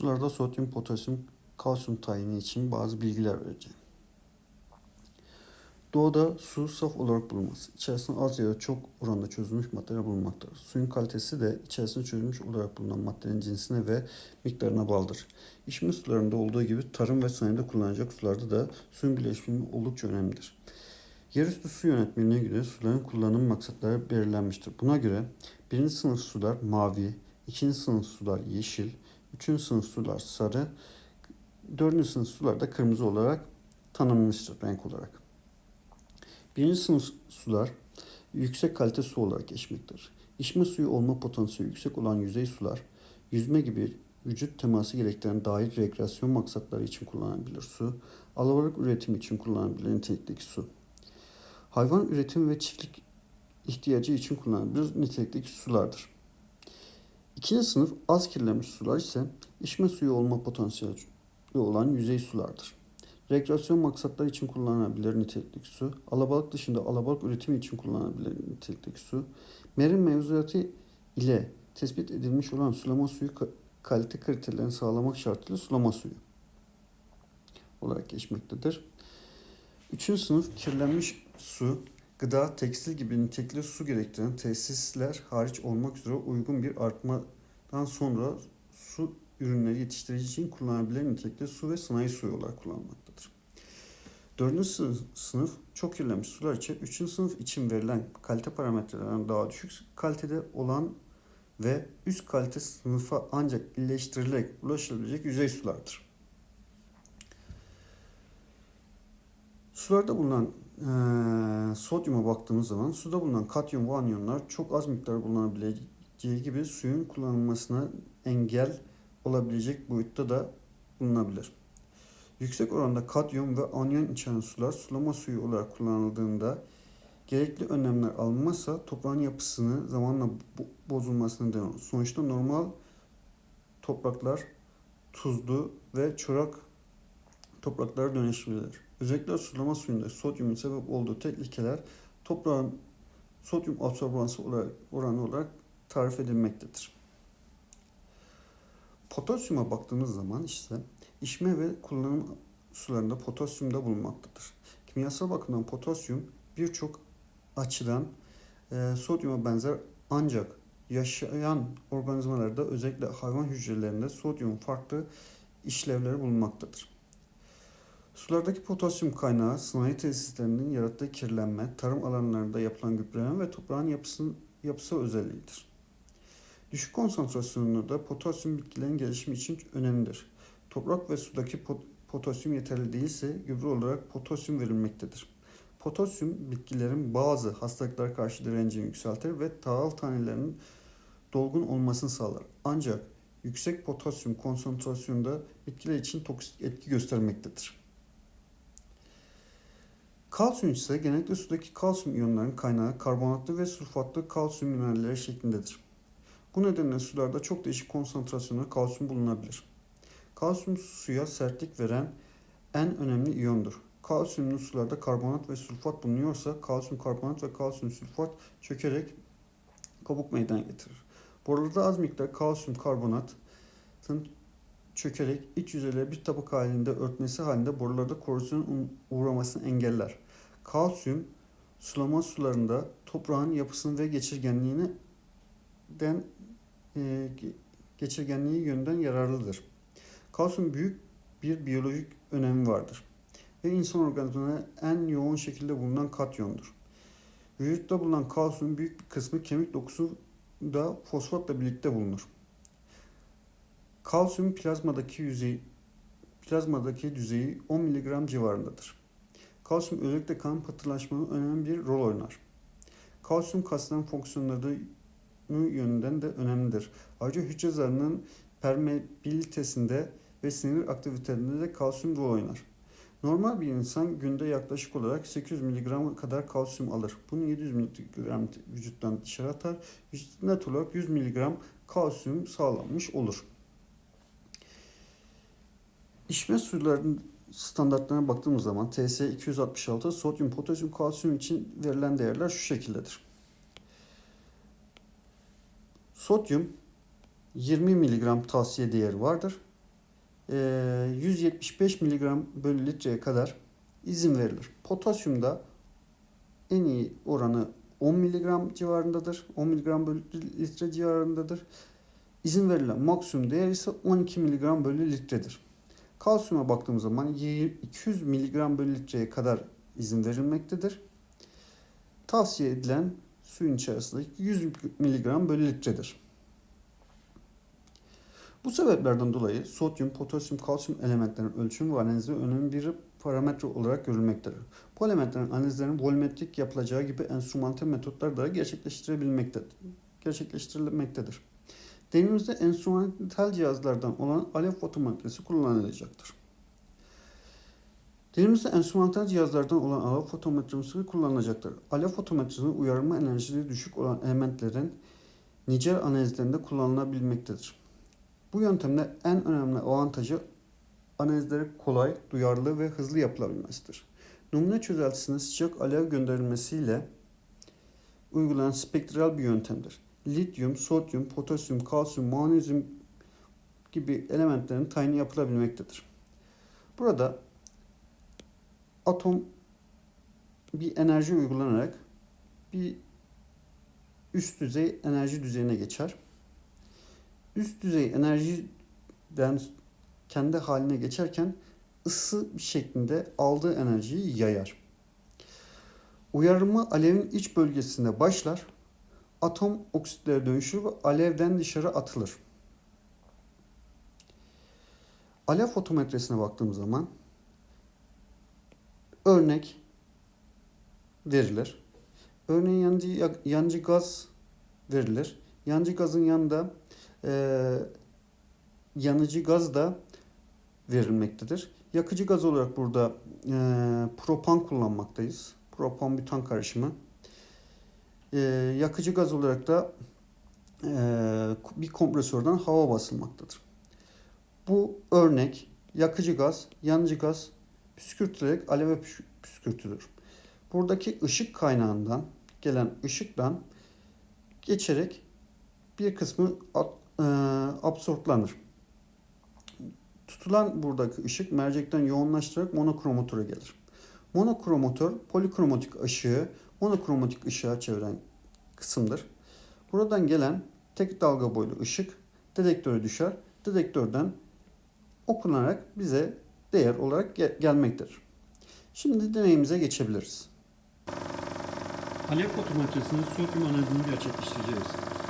Sularda sodyum, potasyum, kalsiyum tayini için bazı bilgiler vereceğim. Doğada su saf olarak bulunması. İçerisinde az ya da çok oranda çözülmüş maddeler bulunmaktadır. Suyun kalitesi de içerisinde çözülmüş olarak bulunan maddenin cinsine ve miktarına bağlıdır. İçme sularında olduğu gibi tarım ve sanayide kullanılacak sularda da suyun bileşimi oldukça önemlidir. Yerüstü su yönetmeliğine göre suların kullanım maksatları belirlenmiştir. Buna göre birinci sınıf sular mavi, ikinci sınıf sular yeşil, üçüncü sınıf sular sarı, dördüncü sınıf sular da kırmızı olarak tanımlanmıştır renk olarak. Birinci sınıf sular yüksek kalite su olarak geçmektedir. İçme suyu olma potansiyeli yüksek olan yüzey sular, yüzme gibi vücut teması gerektiren dahil rekreasyon maksatları için kullanılabilir su, alabalık üretimi için kullanılabilir nitelikteki su. Hayvan üretim ve çiftlik ihtiyacı için kullanılabilir nitelikteki sulardır. İkinci sınıf az kirlenmiş sular ise içme suyu olma potansiyeli olan yüzey sulardır. Rekreasyon maksatları için kullanılabilir nitelikteki su, alabalık dışında alabalık üretimi için kullanılabilir nitelikteki su, merin mevzuatı ile tespit edilmiş olan sulama suyu kalite kriterlerini sağlamak şartıyla sulama suyu olarak geçmektedir. Üçüncü sınıf kirlenmiş su, gıda, tekstil gibi nitelikli su gerektiren tesisler hariç olmak üzere uygun bir artmadan sonra su ürünleri yetiştirici için kullanılabilen nitelikli su ve sanayi suyu olarak kullanılmaktadır. Dördüncü sınıf çok kirlenmiş sular için üçüncü sınıf için verilen kalite parametrelerden daha düşük kalitede olan ve üst kalite sınıfa ancak iyileştirilerek ulaşılabilecek yüzey sulardır. Sularda bulunan e, sodyuma baktığımız zaman suda bulunan katyum ve anyonlar çok az miktar bulunabileceği gibi suyun kullanılmasına engel olabilecek boyutta da bulunabilir. Yüksek oranda katyum ve anyon içeren sular sulama suyu olarak kullanıldığında gerekli önlemler alınmazsa toprağın yapısını zamanla bozulmasına neden olur. Sonuçta normal topraklar tuzlu ve çorak topraklara dönüşebilir. Özellikle sulama suyunda sodyumun sebep olduğu tehlikeler toprağın sodyum absorbansı oranı olarak tarif edilmektedir. Potasyuma baktığımız zaman işte içme ve kullanım sularında potasyum da bulunmaktadır. Kimyasal bakımdan potasyum birçok açıdan e, sodyuma benzer ancak yaşayan organizmalarda özellikle hayvan hücrelerinde sodyum farklı işlevleri bulunmaktadır. Sulardaki potasyum kaynağı sanayi tesislerinin yarattığı kirlenme, tarım alanlarında yapılan gübreleme ve toprağın yapısının yapısı özelliğidir. Düşük konsantrasyonunda da potasyum bitkilerin gelişimi için önemlidir. Toprak ve sudaki pot potasyum yeterli değilse gübre olarak potasyum verilmektedir. Potasyum bitkilerin bazı hastalıklara karşı direncini yükseltir ve tahıl tanelerinin dolgun olmasını sağlar. Ancak yüksek potasyum konsantrasyonunda bitkiler için toksik etki göstermektedir. Kalsiyum ise genellikle sudaki kalsiyum iyonlarının kaynağı karbonatlı ve sulfatlı kalsiyum mineralleri şeklindedir. Bu nedenle sularda çok değişik konsantrasyonda kalsiyum bulunabilir. Kalsiyum suya sertlik veren en önemli iyondur. Kalsiyumlu sularda karbonat ve sulfat bulunuyorsa kalsiyum karbonat ve kalsiyum sulfat çökerek kabuk meydana getirir. Borularda az miktar kalsiyum karbonatın çökerek iç yüzeyleri bir tabaka halinde örtmesi halinde borularda korozyon uğramasını engeller. Kalsiyum sulama sularında toprağın yapısını ve geçirgenliğini den e, geçirgenliği yönden yararlıdır. Kalsiyum büyük bir biyolojik önemi vardır ve insan organizmasında en yoğun şekilde bulunan katyondur. Vücutta bulunan kalsiyum büyük bir kısmı kemik dokusu da fosfatla birlikte bulunur. Kalsiyum plazmadaki yüzey plazmadaki düzeyi 10 mg civarındadır. Kalsiyum özellikle kan pıhtılaşmanın önemli bir rol oynar. Kalsiyum kasların fonksiyonları yönünden de önemlidir. Ayrıca hücre zarının permeabilitesinde ve sinir aktivitelerinde de kalsiyum rol oynar. Normal bir insan günde yaklaşık olarak 800 mg kadar kalsiyum alır. Bunu 700 mg vücuttan dışarı atar. Vücut net olarak 100 mg kalsiyum sağlanmış olur. İçme sularının standartlarına baktığımız zaman TS 266 sodyum, potasyum, kalsiyum için verilen değerler şu şekildedir. Sodyum 20 mg tavsiye değeri vardır. e, 175 mg bölü litreye kadar izin verilir. Potasyumda en iyi oranı 10 mg civarındadır. 10 mg bölü litre civarındadır. İzin verilen maksimum değer ise 12 mg bölü litredir. Kalsiyuma baktığımız zaman 200 mg bölü litreye kadar izin verilmektedir. Tavsiye edilen suyun içerisindeki 100 mg bölü litredir. Bu sebeplerden dolayı sodyum, potasyum, kalsiyum elementlerinin ölçüm ve analizi önemli bir parametre olarak görülmektedir. Bu elementlerin analizlerinin volümetrik yapılacağı gibi enstrümantal metotlar da gerçekleştirebilmektedir. gerçekleştirilmektedir. Deneyimizde enstrümantal cihazlardan olan alev fotometresi kullanılacaktır. Deneyimizde enstrümantal cihazlardan olan alev fotometresi kullanılacaktır. Alev fotometresinin uyarma enerjisi düşük olan elementlerin nicel analizlerinde kullanılabilmektedir. Bu yöntemde en önemli avantajı analizleri kolay, duyarlı ve hızlı yapılabilmesidir. Numune çözeltisine sıcak alev gönderilmesiyle uygulanan spektral bir yöntemdir. Lityum, sodyum, potasyum, kalsiyum, magnezyum gibi elementlerin tayini yapılabilmektedir. Burada atom bir enerji uygulanarak bir üst düzey enerji düzeyine geçer. Üst düzey enerjiden kendi haline geçerken ısı şeklinde aldığı enerjiyi yayar. Uyarımı alevin iç bölgesinde başlar. Atom oksitlere dönüşür ve alevden dışarı atılır. Alev fotometresine baktığımız zaman örnek verilir. Örneğin yancı, yancı gaz verilir. Yancı gazın yanında e, yanıcı gaz da verilmektedir. Yakıcı gaz olarak burada e, propan kullanmaktayız. Propan butan karışımı. E, yakıcı gaz olarak da e, bir kompresörden hava basılmaktadır. Bu örnek yakıcı gaz, yanıcı gaz püskürtülerek aleve püskürtülür. Buradaki ışık kaynağından gelen ışıktan geçerek bir kısmı e, absorplanır. Tutulan buradaki ışık mercekten yoğunlaştırarak monokromatöre gelir. Monokromatör polikromatik ışığı monokromatik ışığa çeviren kısımdır. Buradan gelen tek dalga boylu ışık dedektöre düşer. Dedektörden okunarak bize değer olarak gel gelmektedir. Şimdi deneyimize geçebiliriz. Alev fotometresinin sodyum analizini gerçekleştireceğiz.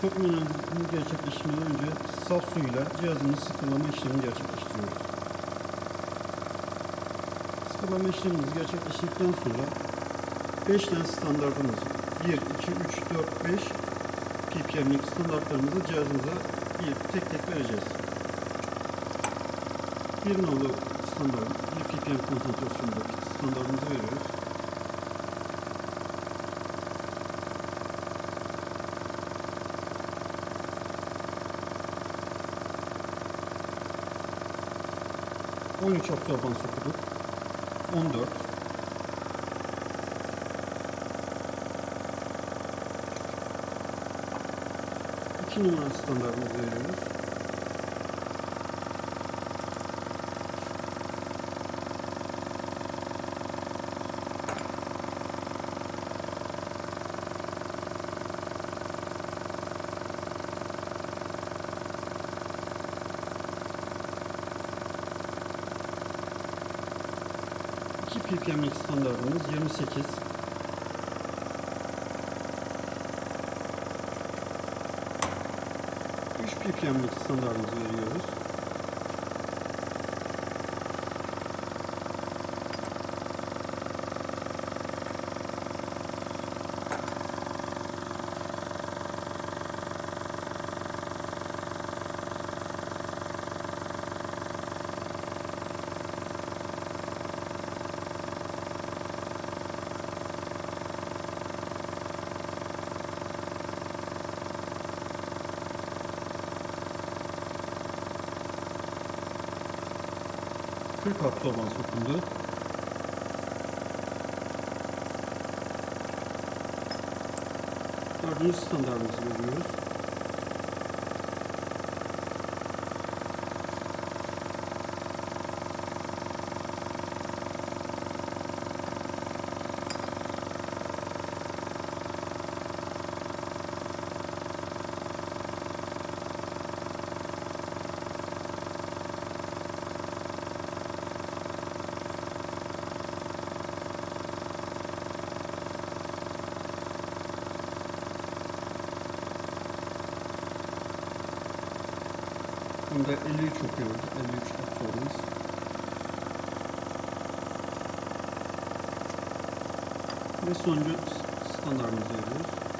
Sodyum analizini gerçekleştirmeden önce saf suyla cihazımızı sıfırlama işlemini gerçekleştiriyoruz. Sıfırlama işlemimizi gerçekleştirdikten sonra 5 tane standartımız 1, 2, 3, 4, 5 ppm'lik standartlarımızı cihazımıza bir tek tek vereceğiz. Bir nolu standart, 1 ppm konsantrasyonundaki standartımızı veriyoruz. On üç absorban sokuduk. On dört. İki numara standartımızı veriyoruz. Ppm'lik standartımız 28. Üç ppm'lik standartımızı veriyoruz. Kırk absorban sokuldu. Dördüncü standartımızı veriyoruz. Bunda 53 okuyoruz. 53 absorbans. Ve sonuncu standartımızı veriyoruz.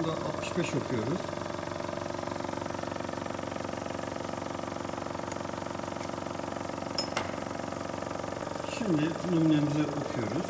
Bunda 65 okuyoruz. Şimdi numunemizi okuyoruz.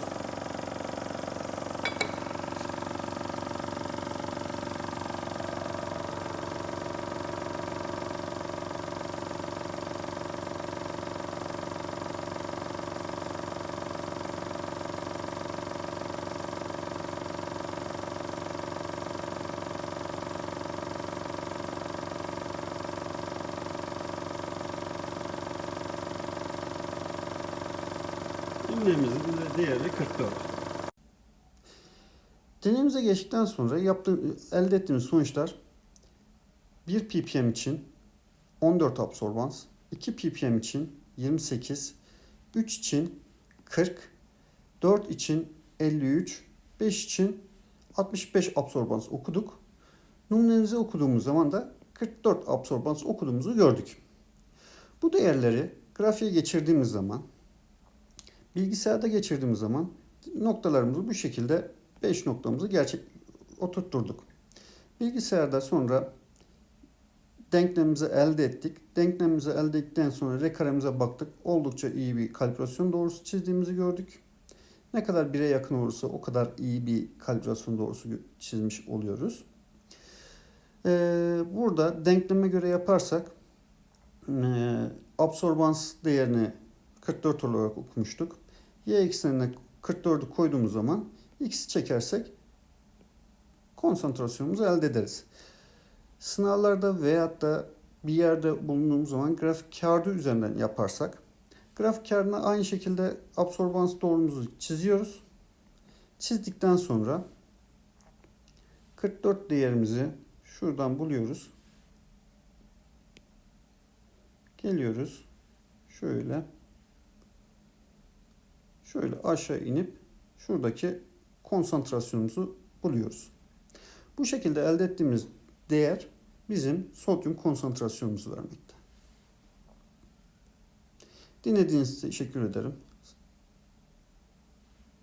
De değeri 44. Deneyimize geçtikten sonra yaptığım, elde ettiğimiz sonuçlar 1 ppm için 14 absorbans, 2 ppm için 28, 3 için 40, 4 için 53, 5 için 65 absorbans okuduk. Numunemizi okuduğumuz zaman da 44 absorbans okuduğumuzu gördük. Bu değerleri grafiğe geçirdiğimiz zaman, bilgisayarda geçirdiğimiz zaman noktalarımızı bu şekilde 5 noktamızı gerçek oturtturduk. Bilgisayarda sonra denklemimizi elde ettik. Denklemimizi elde ettikten sonra rekaremize baktık. Oldukça iyi bir kalibrasyon doğrusu çizdiğimizi gördük. Ne kadar 1'e yakın olursa o kadar iyi bir kalibrasyon doğrusu çizmiş oluyoruz. Ee, burada denkleme göre yaparsak e, absorbans değerini 44 olarak okumuştuk. Y eksenine 44'ü koyduğumuz zaman x'i çekersek konsantrasyonumuzu elde ederiz. Sınavlarda veyahut da bir yerde bulunduğumuz zaman grafik kağıdı üzerinden yaparsak grafik kağıdına aynı şekilde absorbans doğrumuzu çiziyoruz. Çizdikten sonra 44 değerimizi şuradan buluyoruz. Geliyoruz. Şöyle. Şöyle aşağı inip şuradaki konsantrasyonumuzu buluyoruz. Bu şekilde elde ettiğimiz değer bizim sodyum konsantrasyonumuzu vermekte. Dinlediğiniz için teşekkür ederim.